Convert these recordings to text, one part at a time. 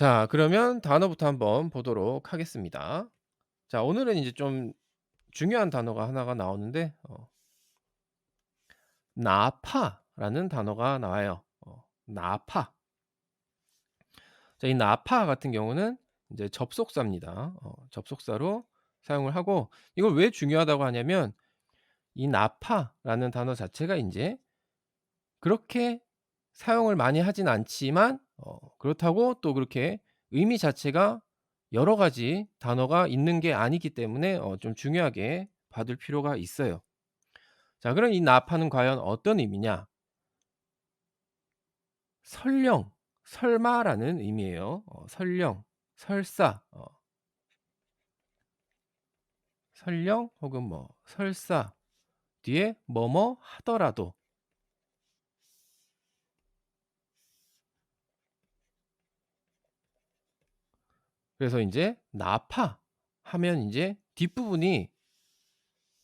자 그러면 단어부터 한번 보도록 하겠습니다. 자 오늘은 이제 좀 중요한 단어가 하나가 나오는데 어 나파라는 단어가 나와요. 어 나파. 자 이 나파 같은 경우는 인제 접속사입니다. 어 접속사로 사용을 하고 이걸 왜 중요하다고 하냐면 이 나파라는 단어 자체가 인제 그렇게 사용을 많이 하진 않지만 어 그렇다고 또 그렇게 의미 자체가 여러 가지 단어가 있는 게 아니기 때문에 어 좀 중요하게 봐둘 필요가 있어요. 자 그럼 이 나파는 과연 어떤 의미냐? 설령, 설마라는 의미예요. 어 설령, 설사 어 설령 혹은 뭐 설사 뒤에 뭐뭐 하더라도 그래서 인제 나파 하면 인제 뒷부분이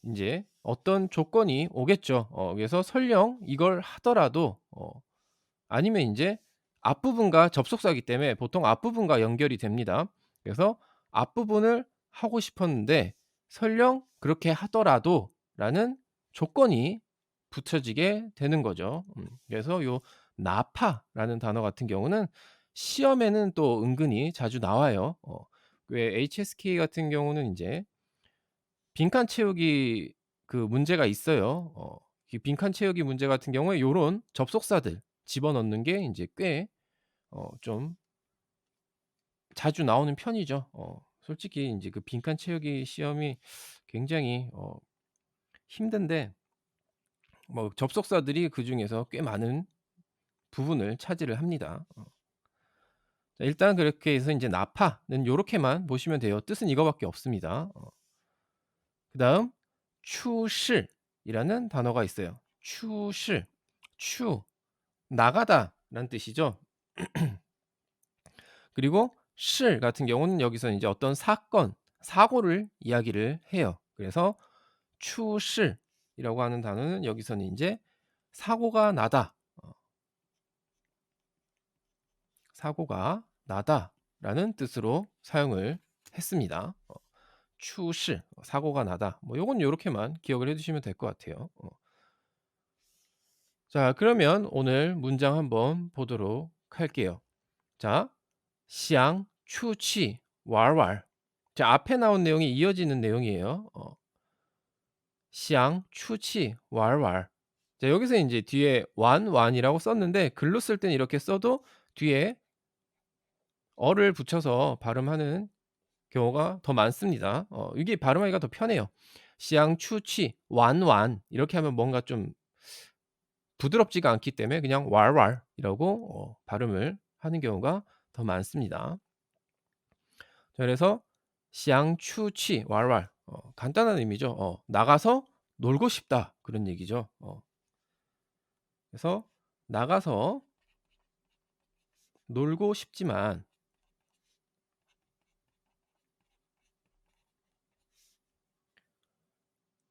인제 어떤 조건이 오겠죠. 어 그래서 설령 이걸 하더라도 어 아니면 인제 앞부분과 접속사이기 때문에 보통 앞부분과 연결이 됩니다. 그래서 앞부분을 하고 싶었는데 설령 그렇게 하더라도 라는 조건이 붙여지게 되는 거죠. 음 그래서 요 나파라는 단어 같은 경우는 시험에는 또 은근히 자주 나와요. 어 왜 HSK 같은 경우는 인제 빈칸 채우기 그 문제가 있어요. 어 이 빈칸 채우기 문제 같은 경우에 요런 접속사들 집어넣는 게 인제 꽤 어 좀 자주 나오는 편이죠. 어 솔직히 인제 그 빈칸 채우기 시험이 굉장히 어 힘든데 뭐 접속사들이 그중에서 꽤 많은 부분을 차지를 합니다. 어. 자 일단 그렇게 해서 인제 나파는 요렇게만 보시면 돼요. 뜻은 이거밖에 없습니다. 어. 그 다음 추실이라는 단어가 있어요. 추실 추 나가다 라는 뜻이죠. 그리고 실 같은 경우는 여기서 이제 어떤 사건, 사고를 이야기를 해요. 그래서 추실이라고 하는 단어는 여기서는 인제 사고가 나다. 어. 사고가 나다라는 뜻으로 사용을 했습니다. 어, 추시 어, 사고가 나다. 뭐 요건 요렇게만 기억을 해두시면 될 것 같아요. 어. 자 그러면 오늘 문장 한번 보도록 할게요. 자, 시앙 추치 왈왈. 자 앞에 나온 내용이 이어지는 내용이에요. 어. 시앙 추치 왈왈. 자 여기서 이제 뒤에 완완이라고 썼는데 글로 쓸 땐 이렇게 써도 뒤에 어를 붙여서 발음하는 경우가 더 많습니다. 어 이게 발음하기가 더 편해요. 시앙 추치 완완 이렇게 하면 뭔가 좀 부드럽지가 않기 때문에 그냥 왈왈이라고 어 발음을 하는 경우가 더 많습니다. 자, 그래서 시앙 추취 왈왈 어 간단한 의미죠. 어 나가서 놀고 싶다 그런 얘기죠. 어 그래서 나가서 놀고 싶지만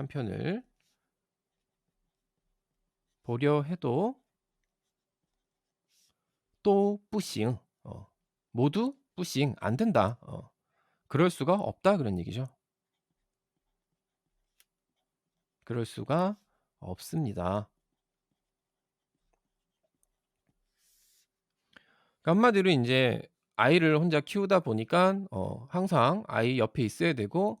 한 편을 보려 해도 또 뿌싱 어, 모두 뿌싱 안 된다. 어, 그럴 수가 없다 그런 얘기죠. 그럴 수가 없습니다. 그러니까 한마디로 이제 아이를 혼자 키우다 보니까 어, 항상 아이 옆에 있어야 되고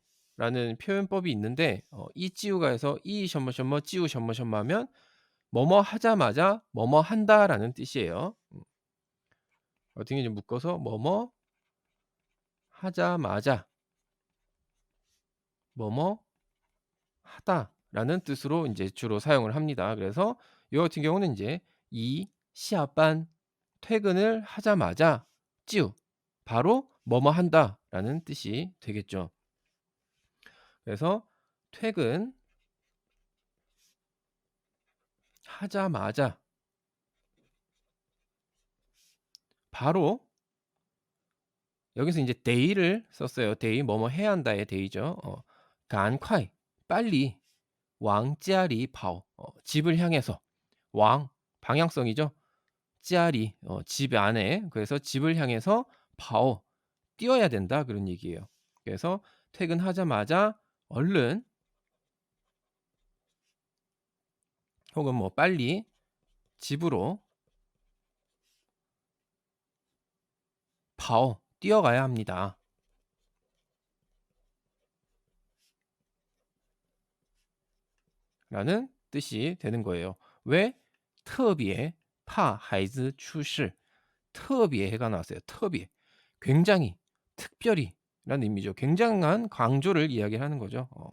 라는 표현법이 있는데, 어, 이 찌우가 해서 이 셔머 셔머 찌우 셔머 셔머 하면 뭐뭐 하자마자 뭐뭐 한다 라는 뜻이에요. 음. 어떻게 좀 묶어서 뭐뭐 하자마자 뭐뭐 하다 라는 뜻으로 이제 주로 사용을 합니다. 그래서 이 같은 경우는 이제 이 시합반 퇴근을 하자마자 찌우 바로 뭐뭐 한다 라는 뜻이 되겠죠. 그래서 퇴근 하자마자 바로 여기서 이제 데이를 썼어요. 데이 뭐뭐 해야 한다의 데이죠. 어, 간콰이 빨리 왕짜리 바오 어, 집을 향해서 왕 방향성이죠. 짜리 어, 집 안에 그래서 집을 향해서 바오 뛰어야 된다 그런 얘기예요. 그래서 퇴근하자마자 얼른 혹은 뭐 빨리 집으로 바오 뛰어가야 합니다. 라는 뜻이 되는 거예요. 왜? 특비에 파 하이즈 출시 특비에 해가 나왔어요. 특비 굉장히 특별히 라는 의미죠. 굉장한 강조를 이야기하는 거죠. 어.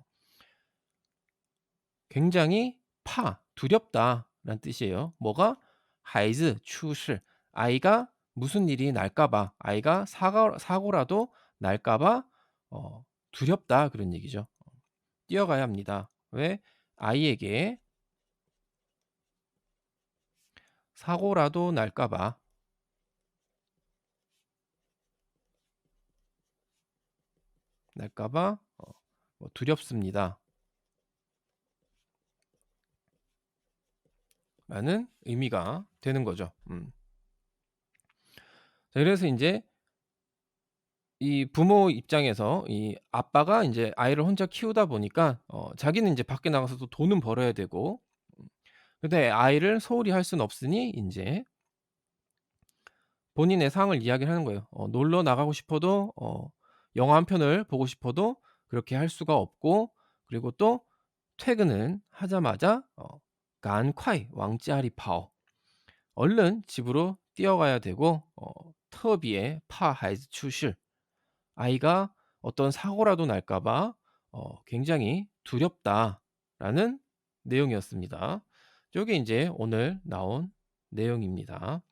굉장히 파 두렵다 라는 뜻이에요. 뭐가 하이즈 추실 아이가 무슨 일이 날까봐 아이가 사고, 사고라도 날까봐 어, 두렵다 그런 얘기죠. 어. 뛰어가야 합니다. 왜 아이에게 사고라도 날까봐 날까봐 어, 뭐 두렵습니다. 라는 의미가 되는 거죠. 음. 자, 그래서 이제 이 부모 입장에서 이 아빠가 이제 아이를 혼자 키우다 보니까 어 자기는 이제 밖에 나가서도 돈은 벌어야 되고 음 근데 아이를 소홀히 할 수는 없으니 인제 본인의 상황을 이야기를 하는 거예요. 어 놀러 나가고 싶어도 어 영화 한 편을 보고 싶어도 그렇게 할 수가 없고 그리고 또 퇴근은 하자마자 어 간콰이 왕짜리 파오 얼른 집으로 뛰어가야 되고 어 터비에 파 하이즈 추실 아이가 어떤 사고라도 날까 봐 어 굉장히 두렵다라는 내용이었습니다. 요게 인제 오늘 나온 내용입니다.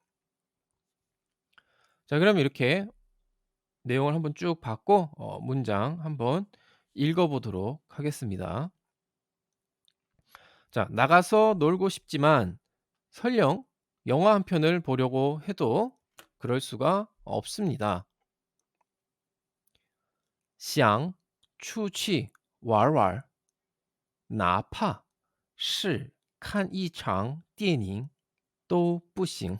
자 그럼 이렇게 내용을 한번 쭉 봤고 어 문장 한번 읽어 보도록 하겠습니다. 자 나가서 놀고 싶지만 설령 영화 한 편을 보려고 해도 그럴 수가 없습니다. 想出去玩玩哪怕是看一场电影都不行。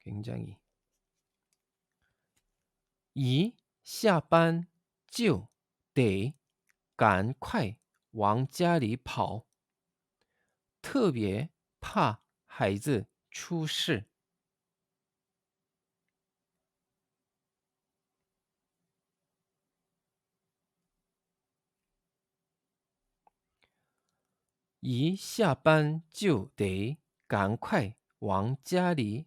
굉장히 一下班就得赶快往家里跑，特别怕孩子出事。一下班就得赶快往家里